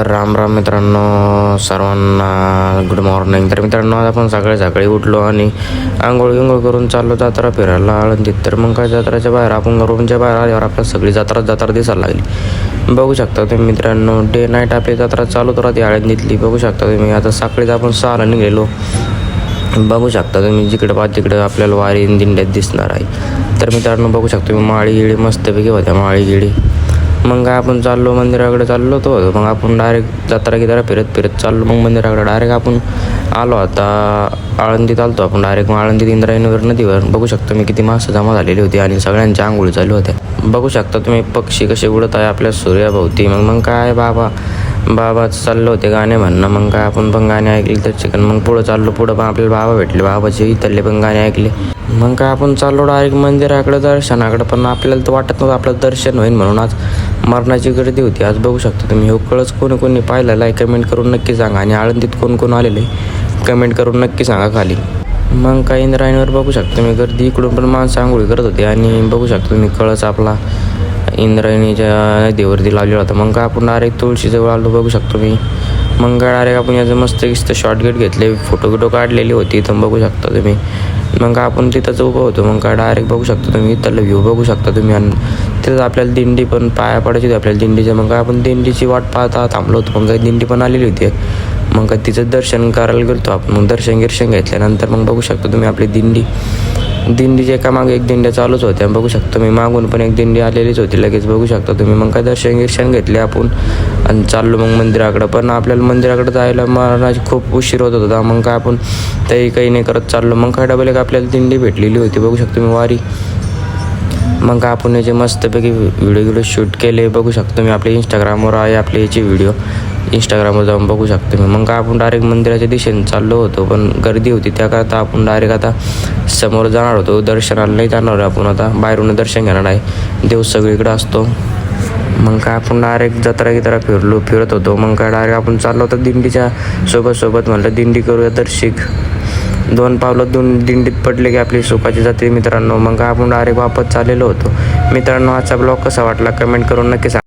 तर राम राम मित्रांनो सर्वांना गुड मॉर्निंग तर मित्रांनो आज आपण सकाळी सकाळी उठलो आणि आंघोळ गिंघोळ करून चाललो जत्रा फिरायला. आळंदीत तर मग काय जत्राच्या बाहेर आपण रूमच्या बाहेर आल्यावर आपल्याला सगळी जत्रा जत्रा दिसायला लागली. बघू शकता तुम्ही मित्रांनो डे नाईट आपली जत्रा चालूच राहते आळंदीतली. बघू शकता तुम्ही आता सकाळीच आपण सहाला निघेलो बघू शकता तुम्ही जिकडे पाहा तिकडे आपल्याला वारी दिंड्यात दिसणार आहे. तर मित्रांनो बघू शकता तुम्ही माळी गिळी मस्तपैकी होत्या माळी गिळी मग काय आपण चाललो मंदिराकडे चाललो तो मग आपण डायरेक्ट जत्रा गित्रा फिरत फिरत चाललो. मग मंदिराकडे डायरेक्ट आपण आलो. आता आळंदीत आलतो आपण डायरेक्ट मग आळंदीत इंद्रायणीवर नदीवर बघू शकतो मी किती माणसं जमा झालेली होती आणि सगळ्यांच्या आंघोळी चालू होत्या. बघू शकता तुम्ही पक्षी कसे उडत आहे आपल्या सूर्याभोवती. मग मग काय बाबा? बाबा चाललो होते गाणे म्हणणं. मग काय आपण पण गाणे ऐकले तर चिकन मग पुढं चाललो पुढं पण आपल्याला बाबा भेटले. बाबाचे इथले पण गाणे ऐकले. मग काय आपण चाललो डायरेक्ट मंदिराकडे दर्शनाकडे. पण आपल्याला तर वाटत नव्हतं आपलं दर्शन होईल म्हणून. आज मरणाची गर्दी होती. आज बघू शकता तुम्ही. हो कळच कोणी कोणी पाहिलं आहे. कमेंट करून नक्की सांगा. आणि आळंदीत कोण कोण आलेले कमेंट करून नक्की सांगा खाली. मग काही इंद्रायणीवर बघू शकतो मी गर्दी. इकडून पण माणसं आंघोळी करत होते. आणि बघू शकतो मी कळच आपला इंद्रायणीच्या नदीवरती लावलेला होता. मग काय आपण डायरेक्ट तुळशीजवळ आलो बघू शकतो मी. मग काय डायरेक्ट आपण याचं मस्त किस्त शॉर्टकट घेतले फोटो बिटो काढलेली होती इथं बघू शकता तुम्ही. मग काय आपण तिथंच उभं होतो. मग काय डायरेक्ट बघू शकता तुम्ही इथलं व्ह्यू बघू शकता तुम्ही. आणि तिथं आपल्याला दिंडी पण पाया पडायची होती आपल्याला दिंडीच्या. मग काय आपण दिंडीची वाट पाहता थांबलो होतो. मग काही दिंडी पण आलेली होती. मग काय तिचं दर्शन करायला गेलो आपण. मग दर्शन गिर्शन घेतल्यानंतर मग बघू शकता तुम्ही आपली दिंडी. दिंडीच्या एका मागे एक दिंड्या चालूच होत्या बघू शकतो मी. मागून पण एक दिंडी आलेलीच होती लगेच बघू शकता तुम्ही. मग काय दर्शन गिर्शन घेतले आपण आणि चाललो मग मंदिराकडं. पण आपल्याला मंदिराकडे जायला महाराज खूप उशीर होत होता. मग काय आपण तेही काही नाही करत चाललो. मग काय डबल एक आपल्याला दिंडी भेटलेली होती. बघू शकतो मी वारी. मग का आपण याचे मस्तपैकी व्हिडिओ व्हिडिओ शूट केले बघू शकतो मी आपल्या इंस्टाग्रामवर आहे आपले याचे व्हिडिओ इंस्टाग्रामवर जाऊन बघू शकतो मी. मग काय आपण डायरेक्ट मंदिराच्या दिशेने चाललो होतो पण गर्दी होती. त्याकरता आपण डायरेक्ट आता समोर जाणार होतो. दर्शनाला नाही जाणार आपण आता. बाहेरून दर्शन घेणार आहे. देव सगळीकडे असतो. मग काय आपण डायरेक्ट जत्रा गित्रा फिरलो फिरत होतो. मग काय डायरेक्ट आपण चाललो होतो दिंडीच्या सोबत सोबत म्हटलं दिंडी करूया दर्शिक दोन पावलं दोन दिंडीत पडले की आपली सुखाची जाते मित्रांनो. मग काय आपण डायरेक्ट वापस चाललेलो होतो. मित्रांनो आजचा ब्लॉग कसा वाटला? कमेंट करून नक्की सांगा.